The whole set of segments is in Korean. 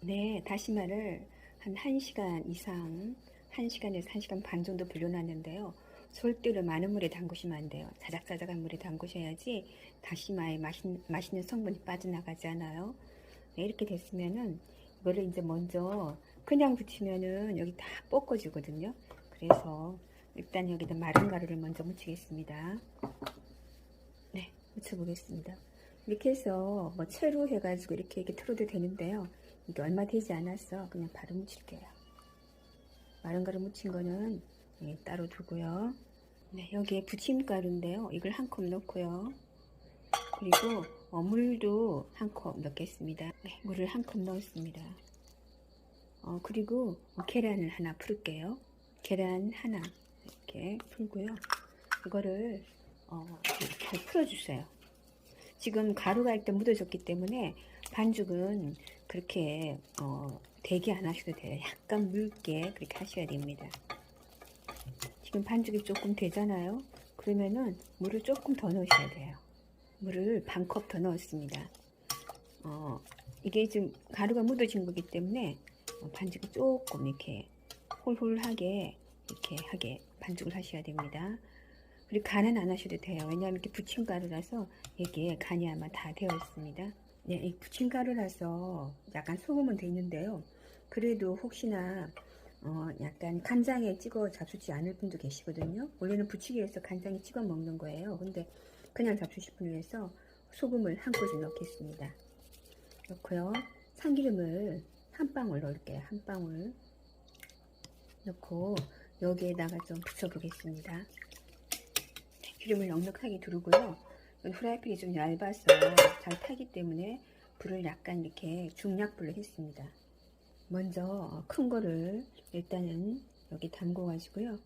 네, 다시마를 한 1시간 이상, 1시간에서 1시간 반 정도 불려놨는데요. 절대로 많은 물에 담그시면 안 돼요. 자작자작한 물에 담그셔야지 다시마의 맛있, 맛있는 성분이 빠져나가지 않아요. 네, 이렇게 됐으면은 이거를 이제 먼저 그냥 붙이면은 여기 다 뻗어지거든요. 그래서 일단 여기다 마른 가루를 먼저 묻히겠습니다. 네, 묻혀보겠습니다. 이렇게 해서 뭐 채로 해가지고 이렇게 이렇게 틀어도 되는데요. 이게 얼마 되지 않았어. 그냥 바로 묻힐게요. 마른 가루 묻힌 거는 예, 따로 두고요. 네, 여기에 부침가루인데요. 이걸 한 컵 넣고요. 그리고 어, 물도 한 컵 넣겠습니다. 네, 물을 한 컵 넣었습니다. 어, 그리고 어, 계란을 하나 풀게요. 계란 하나 이렇게 풀고요. 이거를 어, 잘 풀어주세요. 지금 가루가 일단 묻어졌기 때문에 반죽은 그렇게 어, 되게 안 하셔도 돼요. 약간 묽게 그렇게 하셔야 됩니다. 지금 반죽이 조금 되잖아요. 그러면은 물을 조금 더 넣으셔야 돼요. 물을 반 컵 더 넣었습니다. 어, 이게 지금 가루가 묻어진 거기 때문에 어, 반죽이 조금 이렇게 홀홀하게 이렇게 하게 반죽을 하셔야 됩니다. 그리고 간은 안 하셔도 돼요. 왜냐하면 이렇게 부침가루라서 이게 간이 아마 다 되어 있습니다. 네, 이 부침가루라서 약간 소금은 돼 있는데요. 그래도 혹시나 어, 약간 간장에 찍어 잡수지 않을 분도 계시거든요. 원래는 부치기 위해서 간장에 찍어 먹는 거예요. 근데 그냥 잡수실 분을 위해서 소금을 한 꼬집 넣겠습니다. 넣고요. 참기름을 한 방울 넣을게요. 한 방울 넣고 여기에다가 좀 붙여보겠습니다. 기름을 넉넉하게 두르고요. 후라이팬이 좀 얇아서 잘 타기 때문에 불을 약간 이렇게 중약불로 했습니다. 먼저 큰 거를 일단은 여기 담궈 가지고요.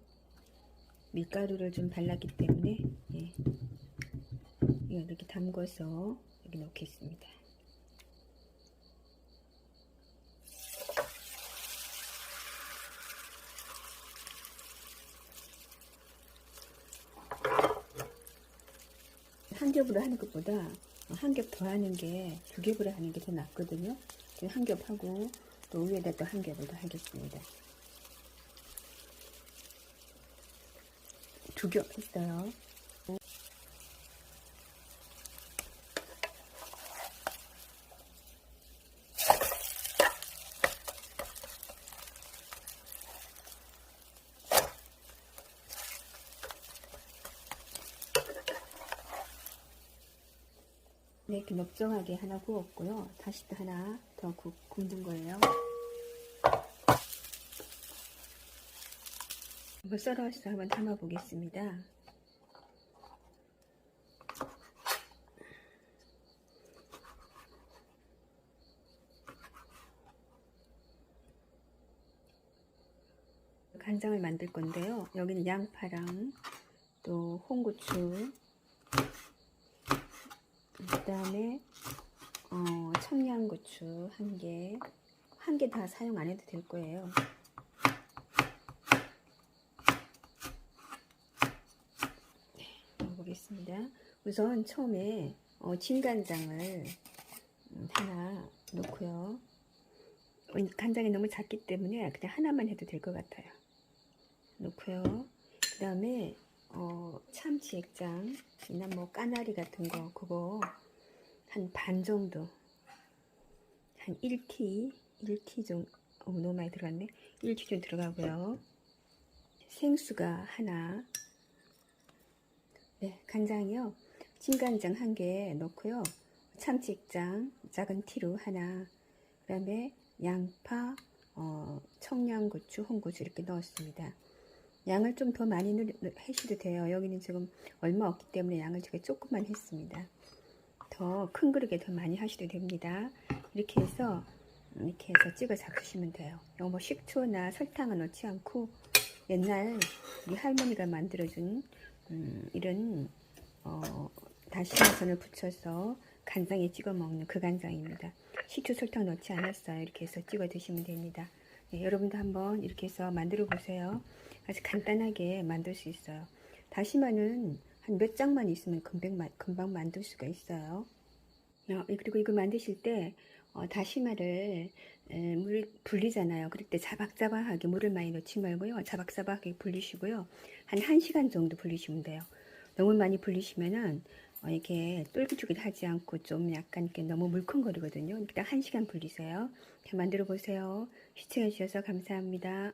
밀가루를 좀 발랐기 때문에 예. 이렇게 담궈서 여기 넣겠습니다. 한 겹으로 하는 것보다 한 겹 더 하는 게 두 겹으로 하는 게 더 낫거든요. 한 겹 하고 또 위에다 또 한 겹을 더 하겠습니다. 두 겹 했어요. 네, 이렇게 넓정하게 하나 구웠고요. 다시 또 하나 더 구, 굽는 거예요. 이거 썰어서 한번 담아 보겠습니다. 간장을 만들 건데요. 여기는 양파랑 또 홍고추 그 다음에 어, 청양고추 한 개, 한 개 다 사용 안 해도 될 거예요. 네, 먹어보겠습니다. 우선 처음에 어, 진간장을 음, 하나 넣고요. 간장이 너무 작기 때문에 그냥 하나만 해도 될 것 같아요. 넣고요. 그 다음에 어, 참치 액장이나 뭐 까나리 같은 거 그거 한 반 정도 한 1t 1t 정도 어, 너무 많이 들어갔네. 1t 좀 들어가고요. 생수가 하나. 네 간장이요. 진간장 한 개 넣고요. 참치 액장 작은 티로 하나. 그 다음에 양파 어, 청양고추 홍고추 이렇게 넣었습니다 양을 좀 더 많이 하셔도 돼요. 여기는 지금 얼마 없기 때문에 양을 제가 조금만 했습니다. 더 큰 그릇에 더 많이 하셔도 됩니다. 이렇게 해서 이렇게 해서 찍어 잡수시면 돼요. 뭐 식초나 설탕은 넣지 않고 옛날 우리 할머니가 만들어준 음, 이런 어, 다시마선을 붙여서 간장에 찍어 먹는 그 간장입니다. 식초 설탕 넣지 않았어요. 이렇게 해서 찍어 드시면 됩니다. 네, 여러분도 한번 이렇게 해서 만들어 보세요. 아주 간단하게 만들 수 있어요. 다시마는 한 몇 장만 있으면 금방, 금방 만들 수가 있어요. 어, 그리고 이거 만드실 때 어, 다시마를 에, 물이 불리잖아요. 그럴 때 자박자박하게 물을 많이 넣지 말고요. 자박자박하게 불리시고요. 한 1시간 정도 불리시면 돼요. 너무 많이 불리시면은 어, 이렇게 쫄깃쫄깃하지 않고 좀 약간 이렇게 너무 물컹거리거든요. 일단 1시간 불리세요. 이렇게 만들어 보세요. 시청해 주셔서 감사합니다.